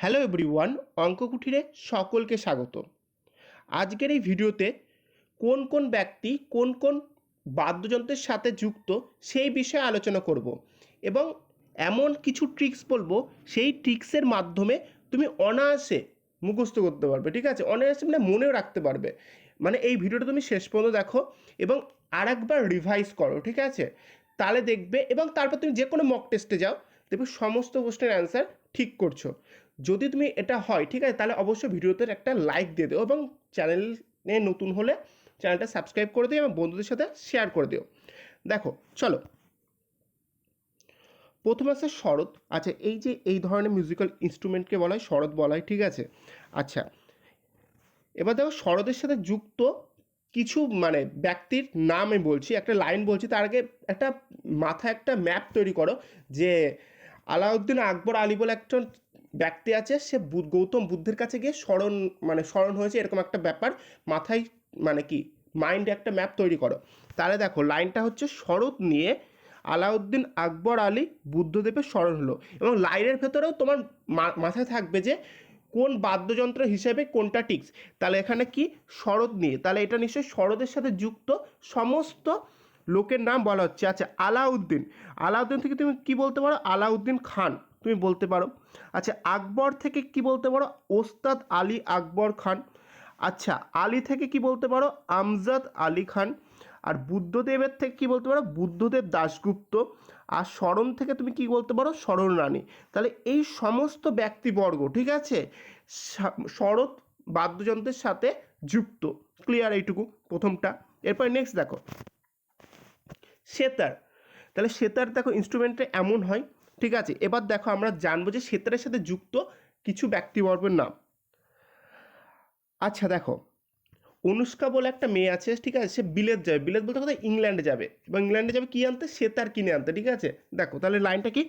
Hello everyone অঙ্ক কুঠিরে সকলকে স্বাগত। আজকের এই ভিডিওতে কোন কোন ব্যক্তি, কোন কোন বাদ্যযন্ত্রের সাথে যুক্ত সেই বিষয়ে আলোচনা করব এবং এমন কিছু ট্রিক্স বলব, সেই ট্রিক্সের মাধ্যমে তুমি অনায়াসে মুখস্থ করতে পারবে, ঠিক আছে? অনায়াসে মানে মনেও রাখতে পারবে। মানে এই ভিডিওটা তুমি শেষ পর্যন্ত দেখো এবং আরেকবার রিভাইজ করো, ঠিক আছে? তাহলে দেখবে এবং তারপর তুমি যে কোনো মক টেস্টে যাও, দেখবে সমস্ত প্রশ্নের অ্যান্সার ঠিক করছ। যদি তুমি এটা হয়, ঠিক আছে, তাহলে অবশ্যই ভিডিওতে একটা লাইক দিয়ে দিও এবং চ্যানেলে নতুন হলে চ্যানেলটা সাবস্ক্রাইব করে দিও এবং বন্ধুদের সাথে শেয়ার করে দিও। দেখো, চলো। প্রথম আছে শরৎ। আচ্ছা এই যে এই ধরনের মিউজিক্যাল ইনস্ট্রুমেন্টকে বলা হয়, শরৎ বলা হয়, ঠিক আছে? আচ্ছা এবার দেখো শরতের সাথে যুক্ত কিছু মানে ব্যক্তির নাম আমি বলছি, একটা লাইন বলছি, তার আগে একটা মাথা একটা ম্যাপ তৈরি করো যে আলাউদ্দিন আকবর আলী বলে একজন ব্যক্তি আছে, সে গৌতম বুদ্ধের কাছে গিয়ে স্মরণ মানে স্মরণ হয়েছে, এরকম একটা ব্যাপার। মাথায় মানে কি মাইন্ডে একটা ম্যাপ তৈরি করো। তাহলে দেখো লাইনটা হচ্ছে শরৎ নিয়ে আলাউদ্দিন আকবর আলী বুদ্ধদেবের স্মরণ হলো। এবং লাইনের ভেতরেও তোমার মাথায় থাকবে যে কোন বাদ্যযন্ত্র হিসেবে কোনটা টিক্স তাহলে এখানে কি? শরৎ নিয়ে। তাহলে এটা নিশ্চয়ই শরদের সাথে যুক্ত সমস্ত লোকের নাম বলা হচ্ছে। আচ্ছা আলাউদ্দিন। আলাউদ্দিন থেকে তুমি কি বলতে পারো? আলাউদ্দিন খান। তুমি বলতে পারো। আচ্ছা আকবর থেকে কি বলতে পারো? ওস্তাদ আলী আকবর খান। আচ্ছা আলী থেকে কি বলতে পারো? আমজাদ আলী খান। আর বুদ্ধদেবের থেকে কি বলতে পারো? বুদ্ধদেব দাশগুপ্ত। আর স্মরণ থেকে তুমি কি বলতে পারো? স্মরণ রানী তাহলে এই সমস্ত ব্যক্তিবর্গ, ঠিক আছে? শরৎ বাদ্যযন্ত্রের সাথে যুক্ত। ক্লিয়ার এইটুকু, প্রথমটা। এরপর নেক্সট দেখো। সেতার। তাহলে সেতার দেখো ইনস্ট্রুমেন্টটা এমন হয় ঠিক আছে? এবার দেখো আমরা জানব যে সেতারের সাথে যুক্ত কিছু ব্যক্তিবর্গের নাম। আচ্ছা দেখো, অনুষ্কা বলে একটা মেয়ে আছে, ঠিক আছে? সে বিলেত যাবে। বিলেত বলতে কোথায়? ইংল্যান্ডে যাবে। এবং ইংল্যান্ডে যাবে কী আনতে? সেতার কিনে আনতে, ঠিক আছে? দেখো, তাহলে লাইনটা কি?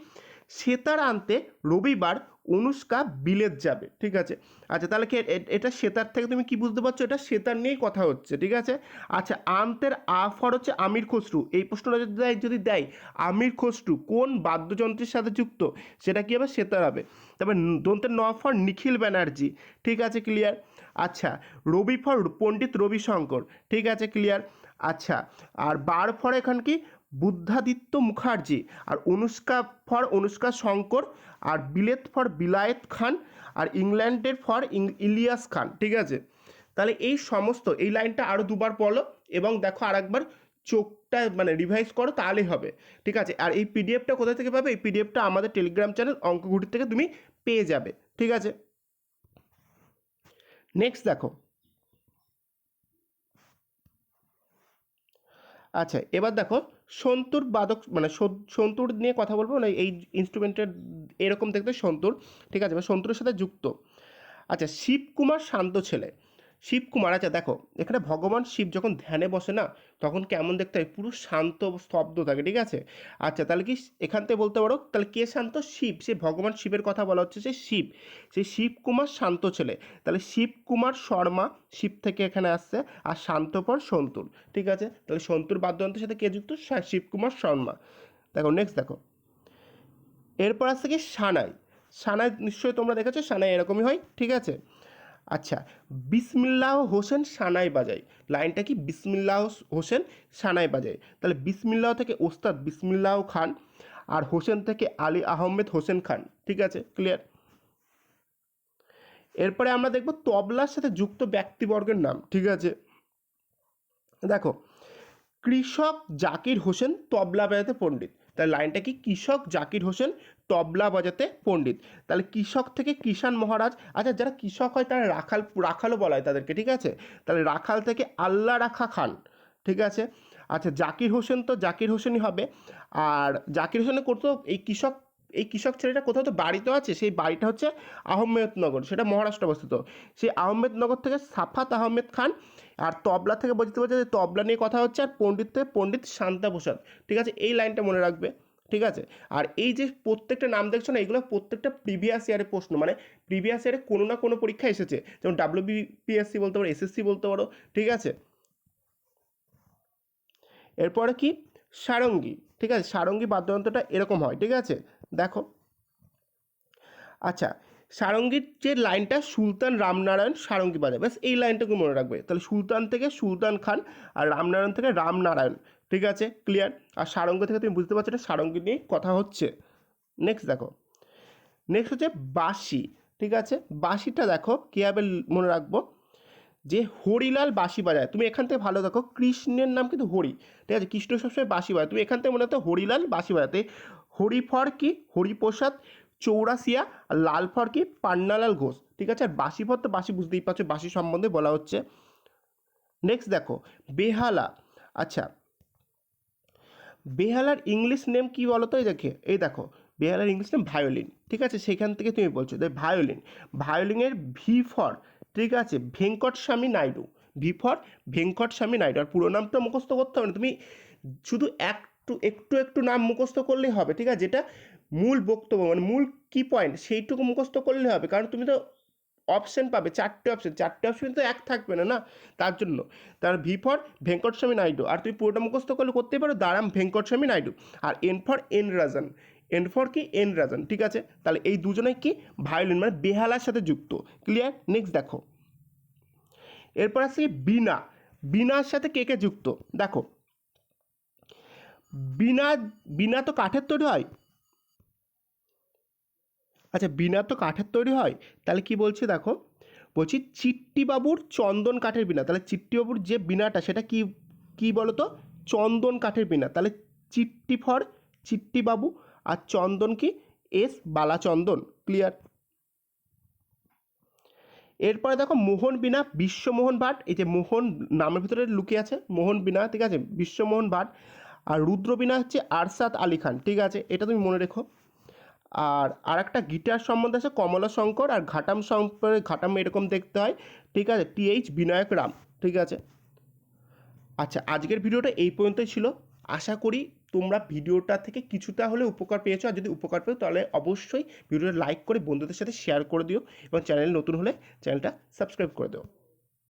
সেতার আনতে রবিবার অনুষ্কা বিলেত যাবে, ঠিক আছে? আচ্ছা তাহলে কি এটা সেতার থেকে তুমি কি বুঝতে পারছ? এটা সেতার নিয়েই কথা হচ্ছে, ঠিক আছে? আচ্ছা আন্তের আ ফর হচ্ছে আমির খসরু, এই প্রশ্নটা যদি দেয় যদি দেয়, আমির খসরু কোন বাদ্যযন্ত্রের সাথে যুক্ত? সেটা কি হবে? সেতার হবে। তারপর দন্তের ন ফর নিখিল ব্যানার্জি, ঠিক আছে ক্লিয়ার আচ্ছা রবি ফর পণ্ডিত রবিশঙ্কর, ঠিক আছে ক্লিয়ার আচ্ছা আর বার ফর এখান কি? বুদ্ধাদিত্য মুখার্জি আর অনুষ্কা ফর অনুষ্কা শঙ্কর আর বিলেত ফর বিলায়েত খান আর ইংল্যান্ডের ফর ইলিয়াস খান, ঠিক আছে? তাহলে এই সমস্ত, এই লাইনটা আরও দুবার পড়ো এবং দেখো আরেকবার চোখটা মানে রিভাইজ করো, তাহলেই হবে, ঠিক আছে? আর এই পিডিএফটা কোথা থেকে পাবে? এই পিডিএফটা আমাদের টেলিগ্রাম চ্যানেল অঙ্কগুটি থেকে তুমি পেয়ে যাবে, ঠিক আছে? নেক্সট দেখো। আচ্ছা এবার দেখো সন্তুর বাদক মানে সন্তুর নিয়ে কথা বলব না, এই ইনস্ট্রুমেন্টের এরকম দেখতে সন্তুর, ঠিক আছে? বা সন্তুরের সাথে যুক্ত। আচ্ছা শিবকুমার শান্ত ছেলে। শিবকুমার আচ্ছা দেখো, এখানে ভগবান শিব যখন ধ্যানে বসে না তখন কেমন দেখতে হয়? পুরো শান্ত স্তব্ধ থাকে, ঠিক আছে? আচ্ছা তাহলে কি এখান থেকে বলতে পারো, তাহলে কে শান্ত? শিব। সে ভগবান শিবের কথা বলা হচ্ছে, সে শিব। সেই শিবকুমার শান্ত ছেলে। তাহলে শিবকুমার শর্মা শিব থেকে এখানে আসছে, আর শান্তপর সন্তুর, ঠিক আছে? তাহলে সন্তুর বাদ্যযন্ত্রের সাথে কে যুক্ত? শিবকুমার শর্মা। দেখো নেক্সট দেখো। এরপর আসছে কি সানাই। সানাই নিশ্চয়ই তোমরা দেখেছ, সানাই এরকমই হয়, ঠিক আছে? আচ্ছা বিসমিল্লাহ হোসেন সানাই বাজাই। লাইনটা কি? বিসমিল্লাহ হোসেন সানাই বাজাই। তাহলে বিসমিল্লাহ থেকে ওস্তাদ বিসমিল্লাহ খান আর হোসেন থেকে আলী আহমেদ হোসেন খান, ঠিক আছে? ক্লিয়ার এরপরে আমরা দেখব তবলার সাথে যুক্ত ব্যক্তিবর্গের নাম, ঠিক আছে? দেখো, কৃষক জাকির হোসেন তবলা বাজাতে পণ্ডিত। তাহলে লাইনটা কি? কৃষক জাকির হোসেন, তবলা বাজাতে পণ্ডিত। তাহলে কৃষক থেকে কিষান মহারাজ আচ্ছা যারা কৃষক হয় তারা রাখাল, রাখালও বলা হয় তাদেরকে, ঠিক আছে? তাহলে রাখাল থেকে আল্লাহ রাখা খান, ঠিক আছে? আচ্ছা জাকির হোসেন তো জাকির হোসেনই হবে। আর জাকির হোসেনের করতো এই কৃষক এই কৃষক ছেলেটা কোথাও তো বাড়ি তো আছে, সেই বাড়িটা হচ্ছে আহমেদনগর, সেটা মহারাষ্ট্র অবস্থিত। সেই আহমেদনগর থেকে সাফাত আহমেদ খান আর তবলা থেকে বুঝতে পারছে যে তবলা নিয়ে কথা হচ্ছে আর পণ্ডিত থেকে পণ্ডিত শান্তা প্রসাদ। ঠিক আছে? এই লাইনটা মনে রাখবে। ঠিক আছে? আর এই যে প্রত্যেকটা নাম দেখছ না, এগুলো প্রত্যেকটা প্রিভিয়াস ইয়ারের প্রশ্ন। মানে প্রিভিয়াস ইয়ারে কোনো না কোনো পরীক্ষা এসেছে। যেমন ডাব্লিউ বিপিএসসি বলতে পারো এসএসসি বলতে পারো। ঠিক আছে? এরপরে কি? সারঙ্গী। ঠিক আছে? সারঙ্গী বাদ্যযন্ত্রটা এরকম হয়, ঠিক আছে? দেখো। আচ্ছা সারঙ্গীর যে লাইনটা সুলতান রামনারায়ণ সারঙ্গী বাজায়, ব্যাস এই লাইনটাকে মনে রাখবে। তাহলে সুলতান থেকে সুলতান খান আর রামনারায়ণ থেকে রামনারায়ণ, ঠিক আছে? ক্লিয়ার আর সারঙ্গ থেকে তুমি বুঝতে পারছ এটা সারঙ্গী নিয়ে কথা হচ্ছে। নেক্সট দেখো। নেক্সট হচ্ছে বাঁশি, ঠিক আছে? বাঁশিটা দেখো কীভাবে মনে রাখব? যে হরিলাল বাঁশি বাজায়, তুমি এখান থেকে ভালো দেখো, কৃষ্ণের নাম কিন্তু হরি, ঠিক আছে? কৃষ্ণ সবসময় বাঁশি বাজায়, তুমি এখান থেকে মনে হতো হরিলাল বাঁশি বাজাতে হরিফর কি? হরিপ্রসাদ চৌরাসিয়া আর লালফর কি? পান্নালাল ঘোষ, ঠিক আছে? আর বাঁশিফর তো বাঁশি বুঝতেই পারছ, বাঁশি সম্বন্ধে বলা হচ্ছে। নেক্সট দেখো, বেহালা আচ্ছা। বেহালার ইংলিশ নেম কি বলো তো এই দেখে? এই দেখো, বেহালার ইংলিশ নেম ভায়োলিন ঠিক আছে? সেখান থেকে তুমি বলছো যে ভায়োলিন ভায়োলিনের ভি ফর ঠিক আছে ভেঙ্কট স্বামী নাইডু। ভি ফর ভেঙ্কট স্বামী নাইডু। আর পুরো নামটা মুখস্থ করতে হবে না। তুমি শুধু একটু একটু একটু নাম মুখস্থ করলেই হবে, ঠিক আছে? যেটা মূল বক্তব্য মানে মূল কি পয়েন্ট সেইটুকু মুখস্থ করলে হবে। কারণ তুমি তো অপশন পাবে, চারটে অপশন চারটে অপশন তো এক থাকবে না না? তার জন্য। তার ভি ফর ভেঙ্কটস্বামী নাইডু। আর তুমি পুরোটা মুখস্থ করলে করতে পারো, দারাম ভেঙ্কটস্বামী নাইডু। আর N for N Rajan. N for কি? এন রাজন ঠিক আছে? তাহলে এই দুজনে কি? ভায়োলিন মানে বেহালার সাথে যুক্ত। ক্লিয়ার নেক্সট দেখো। এরপর আসছে কি বিনা। বিনার সাথে কে কে যুক্ত? দেখো। বিনা বিনা তো কাঠের তৈরি হয়? আচ্ছা বিনা তো কাঠের তৈরি হয়? তাহলে কি বলছি দেখো? বলছি চিট্টিবাবুর চন্দন কাঠের বিনা। তাহলে চিট্টিবাবুর যে বিনাটা, সেটা কি কি বলো তো চন্দন কাঠের বিনা। তাহলে চিট্টি ফর চিট্টিবাবু। আর চন্দন কি? এস বালাচন্দন ক্লিয়ার এরপরে দেখো মোহন বিনা বিশ্বমোহন ভাট, এই যে মোহন নামের ভিতরে লুকিয়ে আছে, মোহন বিনা ঠিক আছে? বিশ্বমোহন ভাট আর রুদ্র বিনা হচ্ছে আরশাদ আলী খান, ঠিক আছে? এটা তুমি মনে রেখো। আর আর একটা গিটার সম্বন্ধে আছে কমলা শঙ্কর আর ঘাটাম সম্পর্কে ঘাটাম এরকম দেখতে হয়, ঠিক আছে? টিএইচ বিনায়ক রাম, ঠিক আছে? আচ্ছা আজকের ভিডিওটা এই পর্যন্তই ছিল। আশা করি তোমরা ভিডিওটা থেকে কিছুটা হলে উপকার পেয়েছ। আর যদি উপকার পেও, তাহলে অবশ্যই ভিডিওটা লাইক করে বন্ধুদের সাথে শেয়ার করে দিও এবং চ্যানেল নতুন হলে চ্যানেলটা সাবস্ক্রাইব করে দিও।